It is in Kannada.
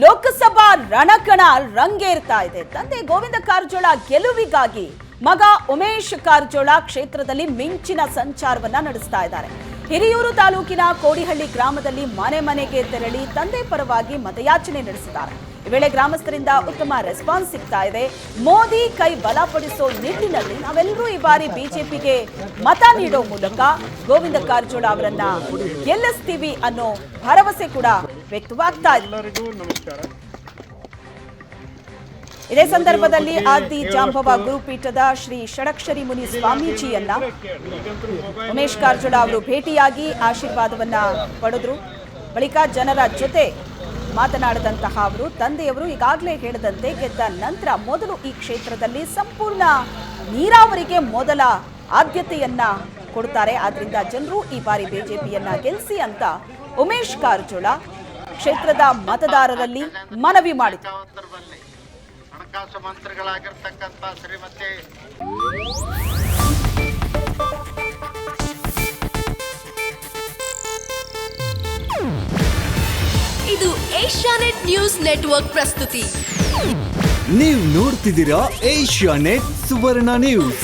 ಲೋಕಸಭಾ ರಣಕಣ ರಂಗೇರ್ತಾ ಇದೆ. ತಂದೆ ಗೋವಿಂದ ಕಾರಜೋಳ ಗೆಲುವಿಗಾಗಿ ಮಗ ಉಮೇಶ್ ಕಾರಜೋಳ ಕ್ಷೇತ್ರದಲ್ಲಿ ಮಿಂಚಿನ ಸಂಚಾರವನ್ನ ನಡೆಸ್ತಾ ಇದ್ದಾರೆ. ಹಿರಿಯೂರು ತಾಲೂಕಿನ ಕೋಡಿಹಳ್ಳಿ ಗ್ರಾಮದಲ್ಲಿ ಮನೆ ಮನೆಗೆ ತೆರಳಿ ತಂದೆ ಪರವಾಗಿ ಮತಯಾಚನೆ ನಡೆಸಿದ್ದಾರೆ. ಈ ವೇಳೆ ಗ್ರಾಮಸ್ಥರಿಂದ ಉತ್ತಮ ರೆಸ್ಪಾನ್ಸ್ ಸಿಗ್ತಾ ಇದೆ. ಮೋದಿ ಕೈ ಬಲಪಡಿಸೋ ನಿಟ್ಟಿನಲ್ಲಿ ನಾವೆಲ್ಲರೂ ಈ ಬಾರಿ ಬಿಜೆಪಿಗೆ ಮತ ನೀಡೋ ಮೂಲಕ ಗೋವಿಂದ ಕಾರಜೋಳ ಅವರನ್ನ ಗೆಲ್ಲಿಸ್ತೀವಿ ಅನ್ನೋ ಭರವಸೆ ಕೂಡ ವ್ಯಕ್ತವಾಗ್ತಾ ಇದೆ. ಎಲ್ಲರಿಗೂ ನಮಸ್ಕಾರ. ಇದೇ ಸಂದರ್ಭದಲ್ಲಿ ಆದಿ ಜಾಂಬವ ಗುರುಪೀಠದ ಶ್ರೀ ಷಡಕ್ಷರಿ ಮುನಿ ಸ್ವಾಮೀಜಿಯನ್ನ ಉಮೇಶ್ ಕಾರಜೋಳ ಅವರು ಭೇಟಿಯಾಗಿ ಆಶೀರ್ವಾದವನ್ನ ಪಡೆದ್ರು. ಬಳಿಕ ಜನರ ಜೊತೆ ಮಾತನಾಡಿದಂತಹ ಅವರು ತಂದೆಯವರು ಈಗಾಗಲೇ ಹೇಳಿದಂತೆ ಗೆದ್ದ ನಂತರ ಮೊದಲು ಈ ಕ್ಷೇತ್ರದಲ್ಲಿ ಸಂಪೂರ್ಣ ನೀರಾವರಿಗೆ ಮೊದಲ ಆದ್ಯತೆಯನ್ನ ಕೊಡ್ತಾರೆ. ಆದ್ರಿಂದ ಜನರು ಈ ಬಾರಿ ಬಿಜೆಪಿಯನ್ನ ಗೆಲ್ಲಿಸಿ ಅಂತ ಉಮೇಶ್ ಕಾರಜೋಳ ಕ್ಷೇತ್ರದ ಮತದಾರರಲ್ಲಿ ಮನವಿ ಮಾಡಿದರು. ಸಂದರ್ಭದಲ್ಲಿ ಹಣಕಾಸು ಮಂತ್ರಿಗಳಾಗಿರ್ತಕ್ಕಂಥ ಶ್ರೀಮತಿ ಇದು ಏಷ್ಯಾನೆಟ್ ನ್ಯೂಸ್ ನೆಟ್ವರ್ಕ್ ಪ್ರಸ್ತುತಿ. ನೀವು ನೋಡ್ತಿದ್ದೀರಾ ಏಷ್ಯಾ ನೆಟ್ ಸುವರ್ಣ ನ್ಯೂಸ್.